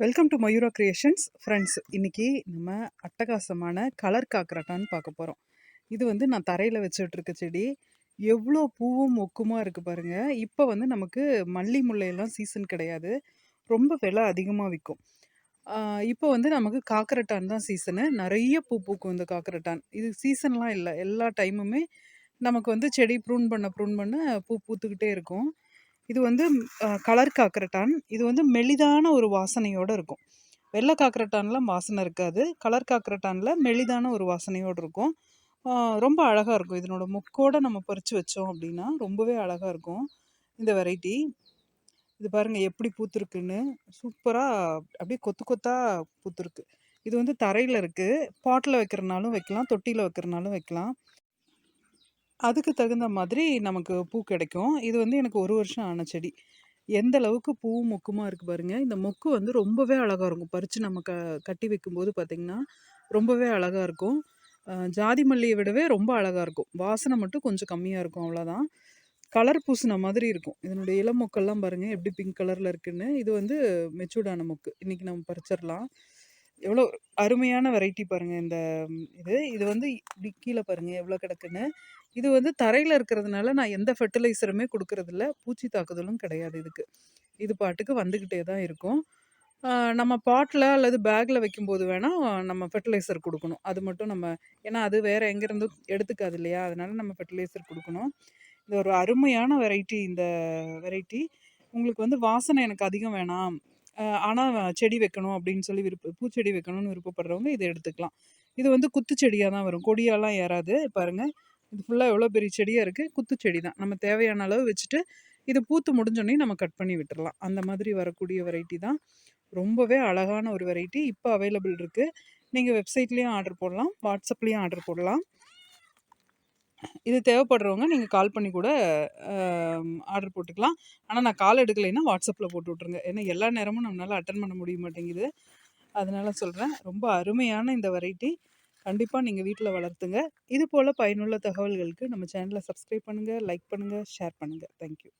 Welcome to Mayura creations friends இன்றைக்கி நம்ம அட்டகாசமான கலர் காக்கரட்டான்னு பார்க்க போகிறோம் இது வந்து நான் தரையில் வச்சுட்ருக்க செடி. எவ்வளோ பூவும் மொக்குமாக இருக்குது பாருங்கள் இப்போ வந்து நமக்கு மல்லி முல்லையெல்லாம் சீசன் கிடையாது. ரொம்ப விலை அதிகமாக விற்கும் இப்போ வந்து நமக்கு காக்கரட்டான் தான் சீசனு நிறைய பூ பூக்கும் இந்த காக்கரட்டான் இது சீசன்லாம் இல்லை. எல்லா டைமுமே நமக்கு வந்து செடி ப்ரூன் பண்ண ப்ரூன் பண்ண பூ பூத்துக்கிட்டே இருக்கும். இது வந்து கலர் காக்கரட்டான். இது வந்து மெலிதான ஒரு வாசனையோடு இருக்கும். வெள்ளை காக்கரட்டான்லாம் வாசனை இருக்காது. கலர் காக்கரட்டானில் மெலிதான ஒரு வாசனையோடு இருக்கும். ரொம்ப அழகாக இருக்கும். இதனோட முக்கோடு நம்ம பறித்து வச்சோம் அப்படின்னா ரொம்பவே அழகாக இருக்கும். இந்த வெரைட்டி. இது பாருங்கள் எப்படி பூத்துருக்குன்னு. சூப்பராக அப்படியே கொத்து கொத்தாக பூத்துருக்கு. இது வந்து தரையில் இருக்குது பாட்டில் வைக்கிறனாலும் வைக்கலாம் தொட்டியில் வைக்கிறனாலும் வைக்கலாம். அதுக்கு தகுந்த மாதிரி நமக்கு பூ கிடைக்கும். இது வந்து எனக்கு ஒரு வருஷம் ஆன செடி. எந்த அளவுக்கு பூவும் மொக்குமாக இருக்குது பாருங்கள் இந்த மொக்கு வந்து ரொம்பவே அழகாக இருக்கும். பறித்து நம்ம க கட்டி வைக்கும்போது பார்த்திங்கன்னா ரொம்பவே அழகாக இருக்கும். ஜாதி மல்லியை விடவே ரொம்ப அழகாக இருக்கும். வாசனை மட்டும் கொஞ்சம் கம்மியாக இருக்கும் அவ்வளோதான் கலர் பூசின மாதிரி இருக்கும். இதனுடைய இளம் மொக்கெல்லாம் பாருங்கள் எப்படி பிங்க் கலரில் இருக்குன்னு. இது வந்து மெச்சூர்டான மொக்கு. இன்றைக்கி நம்ம பறிச்சிடலாம். எவ்வளோ அருமையான வெரைட்டி பாருங்கள் இந்த இது. இது வந்து இப்படி கீழே பாருங்கள் எவ்வளோ கிடக்குன்னு. இது வந்து தரையில் இருக்கிறதுனால நான் எந்த ஃபெர்டிலைசருமே கொடுக்கறதில்ல. பூச்சி தாக்குதலும் கிடையாது இதுக்கு. இது பாட்டுக்கு வந்துக்கிட்டே தான் இருக்கும். நம்ம பாட்டில் அல்லது பேக்கில் வைக்கும்போது வேணால் நம்ம ஃபெர்டிலைசர் கொடுக்கணும். அது மட்டும் நம்ம ஏன்னா அது வேறு எங்கேருந்தும் எடுத்துக்காது இல்லையா? அதனால் நம்ம ஃபெர்டிலைசர் கொடுக்கணும். இது ஒரு அருமையான வெரைட்டி இந்த வெரைட்டி உங்களுக்கு வந்து வாசனை எனக்கு அதிகம் வேணாம். ஆனால் செடி வைக்கணும் அப்படின்னு சொல்லி விருப்ப பூச்செடி வைக்கணும்னு விருப்பப்படுறவங்க இதை எடுத்துக்கலாம். இது வந்து குத்து செடியாக தான் வரும். கொடியாலாம் ஏறாது. பாருங்கள் இது ஃபுல்லாக எவ்வளோ பெரிய செடியாக இருக்குது குத்து செடி தான் நம்ம தேவையான அளவு வச்சுட்டு இது பூத்து முடிஞ்சோடனே நம்ம கட் பண்ணி விட்டுடலாம் அந்த மாதிரி வரக்கூடிய வெரைட்டி தான். ரொம்பவே அழகான ஒரு வெரைட்டி இப்போ அவைலபிள் இருக்குது நீங்கள் வெப்சைட்லேயும் ஆர்டர் போடலாம். வாட்ஸ்அப்லேயும் ஆர்டர் போடலாம். இது தேவைப்படுறவங்க நீங்கள் கால் பண்ணி கூட ஆர்டர் போட்டுக்கலாம். ஆனால் நான் கால் எடுக்கலைன்னா வாட்ஸ்அப்பில் போட்டு விட்ருங்க ஏன்னா எல்லா நேரமும் நம்மளால் அட்டன் பண்ண முடிய மாட்டேங்குது. அதனால் சொல்கிறேன் ரொம்ப அருமையான இந்த வெரைட்டி கண்டிப்பாக நீங்கள் வீட்டில் வளர்த்துங்க. இது போல் பயனுள்ள தகவல்களுக்கு நம்ம சேனலை சப்ஸ்கிரைப் பண்ணுங்கள் லைக் பண்ணுங்கள் ஷேர் பண்ணுங்கள் தேங்க்யூ